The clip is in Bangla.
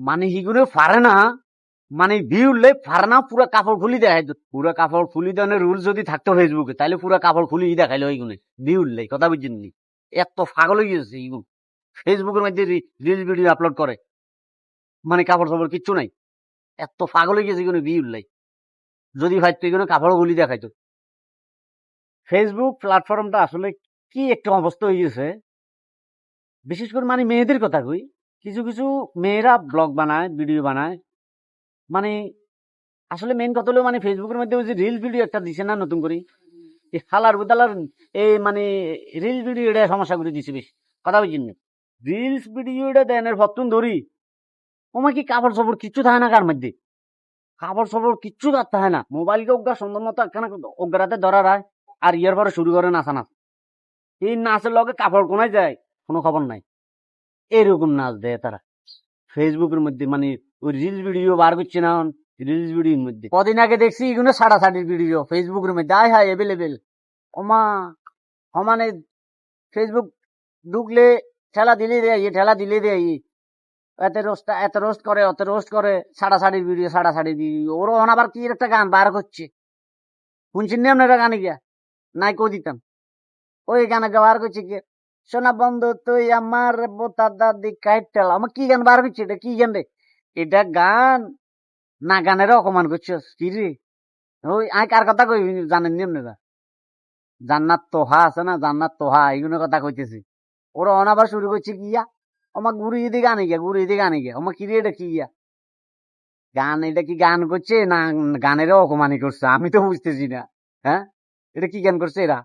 মানে হিগুলো পারে না মানে ভিউ উঠলে পারে না পুরো কাপড় খুলি দেখাই পুরো কাপড় খুলি দেওয়ার রুল যদি থাকতো ফেসবুকে তাহলে পুরো কাপড় খুলি দেখাইলো এইগুলো ভিউ উঠলে কথা বুঝছেন নি? এত পাগল হয়ে গেছে এইগুলো ফেসবুকের মধ্যে রিলস ভিডিও আপলোড করে মানে কাপড় সাপড় কিচ্ছু নাই। এত পাগল হয়ে গেছে এগুলো ভিউ উঠলে যদি ভাবতো এগুলো কাপড় গুলি দেখাইতো ফেসবুক প্ল্যাটফর্মটা আসলে কি একটা অবস্থা হয়ে গেছে? বিশেষ করে মানে মেয়েদের কথা কই কিছু কিছু মেয়েরা ব্লগ বানায় ভিডিও বানায়। মানে আসলে মেন কথা হলো মানে ফেসবুকের মধ্যে ওই যে রিল ভিডিও একটা দিছে না নতুন করে এই হালার বুদালার এই মানে রিলস ভিডিও এটা সমস্যা করে দিছে বেশি। কথা বুঝছেন না? রিলস ভিডিও এটা দেনের ভত্তুন ধরি, ওমা কি কাপড় চোপড় কিচ্ছু থাকে না কার মধ্যে? কাপড় চোপড় কিচ্ছু থাকতে হয় না। মোবাইলকে অজ্ঞা সুন্দর মতো একখানা অজ্ঞারাতে ধরা রায়, আর ইয়ার পরে শুরু করে নাচা নাচ এই নাচের লগে কাপড় কোনায় যায়? কোনো খবর নাই। এরকম নাচ দেয় তারা ফেসবুকের মধ্যে মানে ওই রিলস ভিডিও বার করছে না রিলস ভিডিওর মধ্যে কদিন আগে দেখছি এগুলো সাড়া সাড়ির ভিডিও ফেসবুকের মধ্যে আয় হায় এভেলেবেল ওমা সমানে ফেসবুক ঢুকলে ঠেলা দিলে দেয় ঠেলা দিলে দেয়। এত রোস্ট এত রোস্ট করে অত রোস্ট করে সাড়া সাড়ির ভিডিও সাড়া সাড়ির ভিডিও ওরও এখন আবার কি একটা গান বার করছে শুনছেন না আপনারা গানে গিয়া নাই কো দিতাম ওই গানে বার করছে কি সোনা বন্ধু, তুই আমার বোতার দাদি কাইটাল আমার কি গান বার করছে এটা কি গান রে? এটা গান না গানের অপমান করছস? কি রে? ওই আই কার কথা কই জানেন নি আপনারা? জান্নাত তোহা আছে না? জান্নাত তোহা এইগুলো কথা কইতেছি। ওরা অনাবার শুরু করছে কি ইয়া? আমার গুরু ইদি গানে গিয়া গুরু ইদি গানে গিয়া আমার কি রে এটা কি ইয়া? গান, এটা কি গান করছে না গানেরও অপমানি করছে? আমি তো বুঝতেছি না। হ্যাঁ? এটা কি গান করছে এরা?